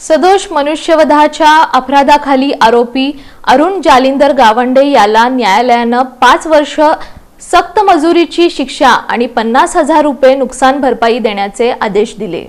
सदोष मनुष्यवधाच्या अपराधाखाली आरोपी अरुण जालिंदर गावंडे याला न्यायालयानं पाच वर्ष सक्त मजुरीची शिक्षा आणि पन्नास हजार रुपये नुकसान भरपाई देण्याचे आदेश दिले.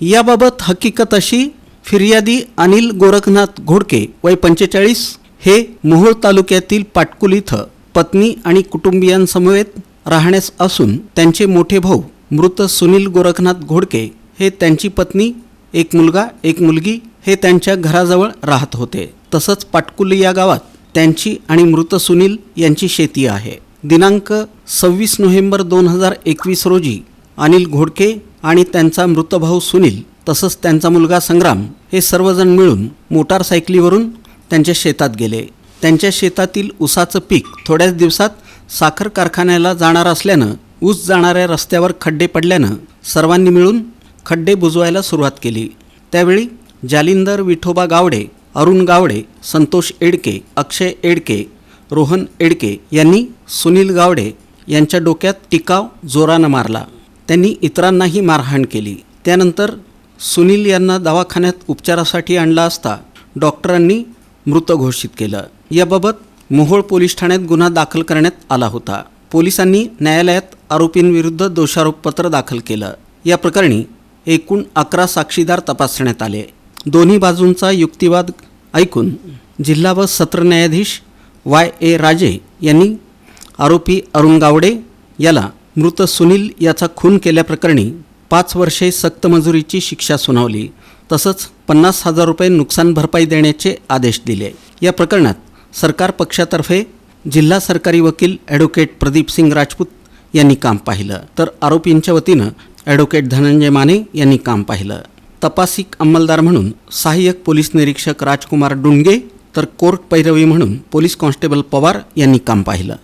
याबाबत हकीकत अशी फिर्यादी अनिल गोरखनाथ घोडके वय पंचेचाळीस हे मोहोळ तालुक्यातील पाटकुल इथं पत्नी आणि कुटुंबियांसमवेत राहण्यास असून त्यांचे मोठे भाऊ मृत सुनील गोरखनाथ घोडके हे त्यांची पत्नी एक मुलगा एक मुलगी हे त्यांच्या घराजवळ राहत होते. तसंच पाटकुल या गावात त्यांची आणि मृत सुनील यांची शेती आहे. दिनांक सव्वीस नोव्हेंबर दोन हजार एकवीस रोजी अनिल घोडके आणि त्यांचा मृत भाऊ सुनील तसंच त्यांचा मुलगा संग्राम हे सर्वजण मिळून मोटारसायकलीवरून त्यांच्या शेतात गेले. त्यांच्या शेतातील ऊसाचं पीक थोड्याच दिवसात साखर कारखान्याला जाणार असल्यानं ऊस जाणाऱ्या रस्त्यावर खड्डे पडल्यानं सर्वांनी मिळून खड्डे बुजवायला सुरुवात केली. त्यावेळी जालिंदर विठोबा गावडे अरुण गावडे संतोष एडके अक्षय एडके रोहन एडके यांनी सुनील गावडे यांच्या डोक्यात टिकाव जोरानं मारला. त्यांनी इतरांनाही मारहाण केली. त्यानंतर सुनील यांना दवाखान्यात उपचारासाठी आणला असता डॉक्टरांनी मृत घोषित केलं. याबाबत मोहोळ पोलीस ठाण्यात गुन्हा दाखल करण्यात आला होता. पोलिसांनी न्यायालयात आरोपींविरुद्ध दोषारोपपत्र दाखल केलं. या प्रकरणी एकूण अकरा साक्षीदार तपासण्यात आले. दोन्ही बाजूंचा युक्तिवाद ऐकून जिल्हा व सत्र न्यायाधीश वाय ए राजे यांनी आरोपी अरुण गावडे याला मृत सुनील याचा खून केल्याप्रकरणी पाच वर्षे सक्त मजुरीची शिक्षा सुनावली तसंच पन्नास हजार रुपये नुकसान भरपाई देण्याचे आदेश दिले. या प्रकरणात सरकार पक्षातर्फे जिल्हा सरकारी वकील ॲडव्होकेट प्रदीप सिंग राजपूत यांनी काम पाहिलं. तर आरोपींच्या वतीनं ॲडव्होकेट धनंजय माने यांनी काम पाहिलं. तपासिक अंमलदार म्हणून सहाय्यक पोलीस निरीक्षक राजकुमार डुंगे तर कोर्ट पैरवी म्हणून पोलीस कॉन्स्टेबल पवार यांनी काम पाहिलं.